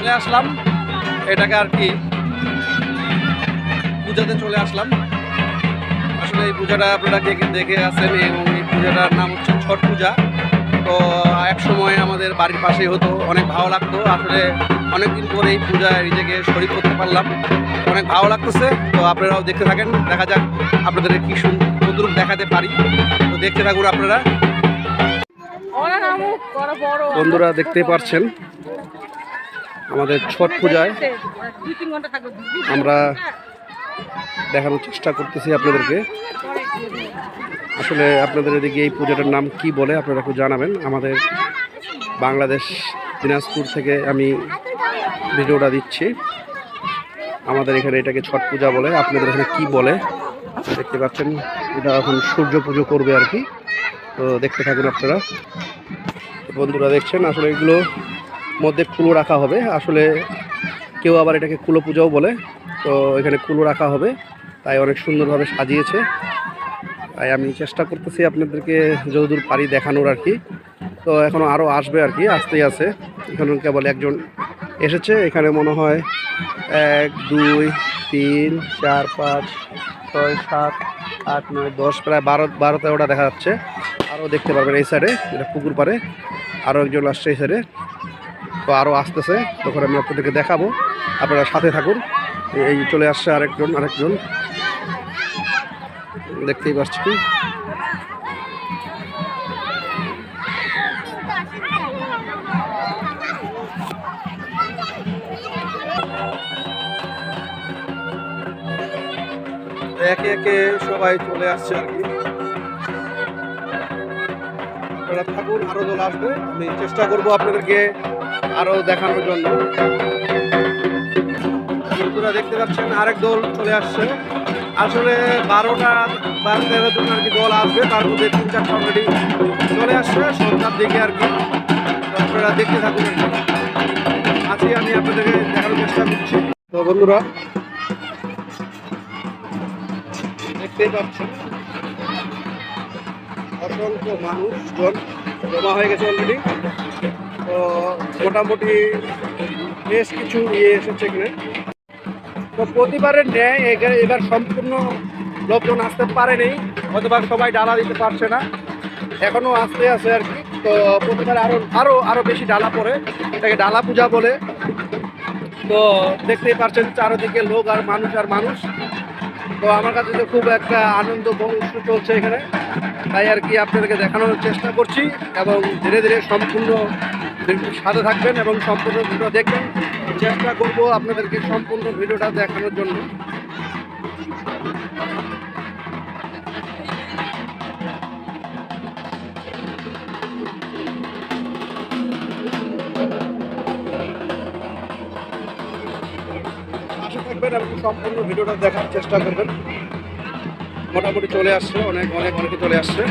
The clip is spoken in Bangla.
চলে আসলাম। এটাকে আর কি পূজাতে চলে আসলাম। আসলে এই পূজাটা আপনারা দেখে দেখে আসেন এবং এই পূজাটার নাম হচ্ছে ছট পূজা। তো এক সময় আমাদের বাড়ির পাশেই হতো, অনেক ভালো লাগতো। আসলে অনেকদিন পরে এই পূজায় নিজেকে শরীর করতে পারলাম। অনেক ভালো লাগতেছে। তো আপনারাও দেখতে থাকেন, দেখা যাক আপনাদের কি সুন্দর দেখাতে পারি। তো দেখতে থাকুন আপনারা। বন্ধুরা দেখতে পারছেন আমাদের ছট পূজায় আমরা দেখানোর চেষ্টা করতেছি আপনাদেরকে। আসলে আপনাদের এদিকে এই পূজাটার নাম কি বলে আপনারা একটু জানাবেন। আমাদের বাংলাদেশ দিনাজপুর থেকে আমি ভিডিওটা দিচ্ছি। আমাদের এখানে এটাকে ছট পূজা বলে। আপনাদের এখানে কি বলে? দেখতে পাচ্ছেন, এটা এখন সূর্য পুজো করবে আর কি। তো দেখতে থাকুন আপনারা। বন্ধুরা দেখছেন, আসলে এগুলো মধ্যে কুলো রাখা হবে। আসলে কেউ আবার এটাকে কুলো পূজাও বলে। তো এখানে কুলো রাখা হবে। তাই অনেক সুন্দরভাবে সাজিয়েছে। তাই আমি চেষ্টা করতেছি আপনাদেরকে যতদূর পারি দেখানোর আর কি। তো এখনও আরও আসবে আর কি, আসতেই আছে। এখানে কেবল একজন এসেছে। এখানে মনে হয় এক, দুই, তিন, চার, পাঁচ, ছয়, সাত, আট, নয়, দশ, প্রায় বারো বারো, তেরোটা দেখা যাচ্ছে। আরও দেখতে পারবেন এই সাইডে এটা পুকুর পাড়ে। আরও একজন আসছে এই সাইডে তো আরও আসতেছে তখন আমি আপনাদেরকে দেখাবো। আপনারা সাথে থাকুন। এই চলে আসছে আরেকজন আরেকজন। দেখতেই পাচ্ছি। একে একে সবাই চলে আসছে আর কি। আপনারা থাকুন, আরও দল আসবে। আমি চেষ্টা করব আপনাদেরকে আরও দেখানোর জন্য। বন্ধুরা দেখতে পাচ্ছেন আরেক দল চলে আসছে। আসলে বারোটা বারো তেরো জন আর কি দল আসবে, তার মধ্যে তিন চারটা অলরেডি চলে আসছে, সন্ধ্যার দিকে আর কি আপনারা দেখতে থাকুন আছি আমি আপনাদেরকে দেখানোর চেষ্টা করছি। তো বন্ধুরা দেখতেই পাচ্ছেন অসংখ্য মানুষজন জমা হয়ে গেছে অলরেডি তো মোটামুটি বেশ কিছু ইয়ে এসেছে এখানে। তো প্রতিবারের ন্যায় এখানে এবার সম্পূর্ণ লোকজন আসতে পারেনি। অথবা সবাই ডালা দিতে পারছে না। এখনও আসতে আছে আর কি। তো প্রতিবার আরও আরও আরও বেশি ডালা পড়ে। এটাকে ডালা পূজা বলে। তো দেখতেই পারছেন চারদিকে লোক আর মানুষ আর মানুষ। তো আমার কাছে তো খুব একটা আনন্দ অনুষ্ঠান চলছে এখানে। তাই আর কি আপনাদেরকে দেখানোর চেষ্টা করছি এবং ধীরে ধীরে সম্পূর্ণ সাথে থাকবেন এবং সম্পূর্ণ ভিডিও দেখবেন। চেষ্টা করব আপনাদেরকে সম্পূর্ণ ভিডিওটা দেখানোর জন্য। সম্পূর্ণ ভিডিওটা দেখার চেষ্টা করবেন। মোটামুটি চলে আসছে, অনেক অনেক, অনেকে চলে আসছে।